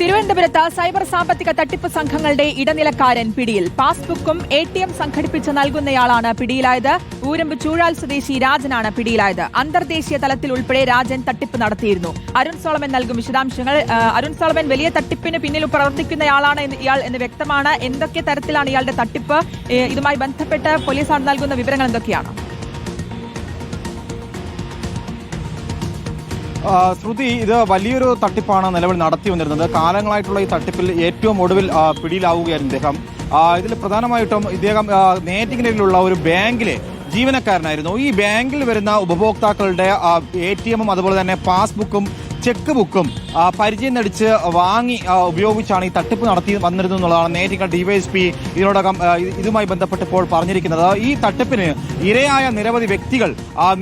തിരുവനന്തപുരത്ത് സൈബർ സാമ്പത്തിക തട്ടിപ്പ് സംഘങ്ങളുടെ ഇടനിലക്കാരൻ പിടിയിൽ. പാസ്ബുക്കും എ ടി എം സംഘടിപ്പിച്ച് നൽകുന്നയാളാണ് പിടിയിലായത്. ഊരമ്പ് ചൂഴാൽ സ്വദേശി രാജനാണ് പിടിയിലായത്. അന്തർദേശീയ തലത്തിൽ ഉൾപ്പെടെ രാജൻ തട്ടിപ്പ് നടത്തിയിരുന്നു. അരുൺ സോളമൻ നൽകും വിശദാംശങ്ങൾ അരുൺ സോളമൻ വലിയ തട്ടിപ്പിന് പിന്നിൽ പ്രവർത്തിക്കുന്നയാളാണ് ഇയാൾ എന്ന് വ്യക്തമാണ്. എന്തൊക്കെ തരത്തിലാണ് ഇയാളുടെ തട്ടിപ്പ്? ഇതുമായി ബന്ധപ്പെട്ട് പോലീസ് നൽകുന്ന വിവരങ്ങൾ എന്തൊക്കെയാണ്? ശ്രുതി ഇത് വലിയൊരു തട്ടിപ്പാണ് നിലവിൽ നടത്തി വന്നിരുന്നത്. കാലങ്ങളായിട്ടുള്ള ഈ തട്ടിപ്പിൽ ഏറ്റവും ഒടുവിൽ പിടിയിലാവുകയായിരുന്നു ഇദ്ദേഹം. ഇതിൽ പ്രധാനമായിട്ടും ഇദ്ദേഹം നേറ്റിങ്ങിനുള്ള ഒരു ബാങ്കിലെ ജീവനക്കാരനായിരുന്നു. ഈ ബാങ്കിൽ വരുന്ന ഉപഭോക്താക്കളുടെ എ ടി എമ്മും അതുപോലെ തന്നെ പാസ്ബുക്കും ചെക്ക് ബുക്കും പരിചയം നടിച്ച് വാങ്ങി ഉപയോഗിച്ചാണ് ഈ തട്ടിപ്പ് നടത്തി വന്നിരുന്നത് എന്നുള്ളതാണ് നേരിട്ട് ഡിവൈഎസ്പി ഇതിനോടകം ഇതുമായി ബന്ധപ്പെട്ട് ഇപ്പോൾ പറഞ്ഞിരിക്കുന്നത്. ഈ തട്ടിപ്പിന് ഇരയായ നിരവധി വ്യക്തികൾ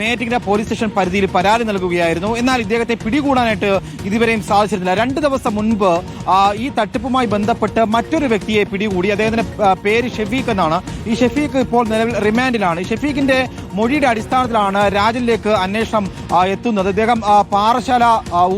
നേറ്റിങ്ങിന്റെ പോലീസ് സ്റ്റേഷൻ പരിധിയിൽ പരാതി നൽകുകയായിരുന്നു. എന്നാൽ ഇദ്ദേഹത്തെ പിടികൂടാനായിട്ട് ഇതുവരെയും സാധിച്ചിരുന്നില്ല. രണ്ട് ദിവസം മുൻപ് ഈ തട്ടിപ്പുമായി ബന്ധപ്പെട്ട് മറ്റൊരു വ്യക്തിയെ പിടികൂടി. അദ്ദേഹത്തിന്റെ പേര് ഷെഫീഖ് എന്നാണ്. ഈ ഷെഫീഖ് ഇപ്പോൾ നിലവിൽ റിമാൻഡിലാണ്. ഈ ഷെഫീഖിന്റെ മൊഴിയുടെ അടിസ്ഥാനത്തിലാണ് രാജനിലേക്ക് അന്വേഷണം എത്തുന്നത്. ഇദ്ദേഹം പാറശാല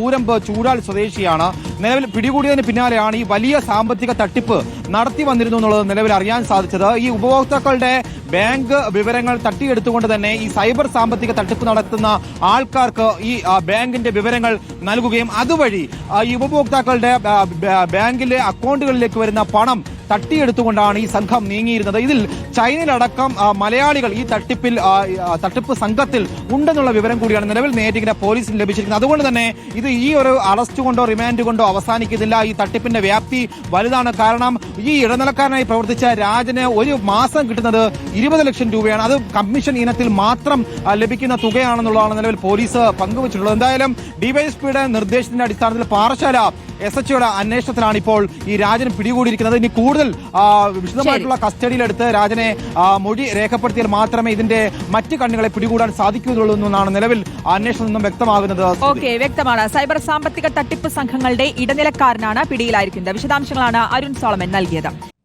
ഊരമ്പ് ചൂടാൽ സ്വദേശിയാണ്. നിലവിൽ പിടികൂടിയതിന് പിന്നാലെയാണ് ഈ വലിയ സാമ്പത്തിക തട്ടിപ്പ് നടത്തി വന്നിരുന്നു എന്നുള്ളത് നിലവിൽ അറിയാൻ സാധിച്ചത്. ഈ ഉപഭോക്താക്കളുടെ ബാങ്ക് വിവരങ്ങൾ തട്ടിയെടുത്തുകൊണ്ട് തന്നെ ഈ സൈബർ സാമ്പത്തിക തട്ടിപ്പ് നടത്തുന്ന ആൾക്കാർക്ക് ഈ ബാങ്കിന്റെ വിവരങ്ങൾ നൽകുകയും അതുവഴി ഈ ഉപഭോക്താക്കളുടെ ബാങ്കിലെ അക്കൗണ്ടുകളിലേക്ക് വരുന്ന പണം തട്ടിയെടുത്തുകൊണ്ടാണ് ഈ സംഘം നീങ്ങിയിരുന്നത്. ഇതിൽ ചൈനയിലടക്കം മലയാളികൾ ഈ തട്ടിപ്പിൽ തട്ടിപ്പ് സംഘത്തിൽ ഉണ്ടെന്നുള്ള വിവരം കൂടിയാണ് നിലവിൽ നേരിങ്ങനെ പോലീസിന് ലഭിച്ചിരിക്കുന്നത്. അതുകൊണ്ട് തന്നെ ഇത് ഈ ഒരു അറസ്റ്റ് കൊണ്ടോ റിമാൻഡ് കൊണ്ടോ അവസാനിക്കുന്നില്ല. ഈ തട്ടിപ്പിന്റെ വ്യാപ്തി വലുതാണ്. കാരണം ഈ ഇടനിലക്കാരനായി പ്രവർത്തിച്ച രാജന് ഒരു മാസം കിട്ടുന്നത് ഇരുപത് ലക്ഷം രൂപയാണ്. അത് കമ്മീഷൻ ഇനത്തിൽ മാത്രം ലഭിക്കുന്ന തുകയാണെന്നുള്ളതാണ് നിലവിൽ പോലീസ് പങ്കുവച്ചിട്ടുള്ളത്. എന്തായാലും ഡിവൈഎസ്പിയുടെ നിർദ്ദേശത്തിന്റെ അടിസ്ഥാനത്തിൽ പാറശാല എസ് എച്ച് അന്വേഷണത്തിലാണ് ഇപ്പോൾ ഈ രാജൻ പിടികൂടിയിരിക്കുന്നത്. ഇനി കൂടുതൽ ആ, വിശദമായിട്ടുള്ള കസ്റ്റഡിയിലെടുത്ത് രാജനെ മൊഴി രേഖപ്പെടുത്തിയാൽ മാത്രമേ ഇതിന്റെ മറ്റ് കണ്ണുകളെ പിടികൂടാൻ സാധിക്കുകയുള്ളൂ എന്നാണ് നിലവിൽ അന്വേഷണത്തിൽ നിന്നും വ്യക്തമാകുന്നത്. ഓക്കെ വ്യക്തമാണ്. സൈബർ സാമ്പത്തിക തട്ടിപ്പ് സംഘങ്ങളുടെ ഇടനിലക്കാരനാണ് പിടിയിലായിരിക്കുന്നത്. വിശദാംശങ്ങളാണ് അരുൺ സോളമൻ നൽകിയത്.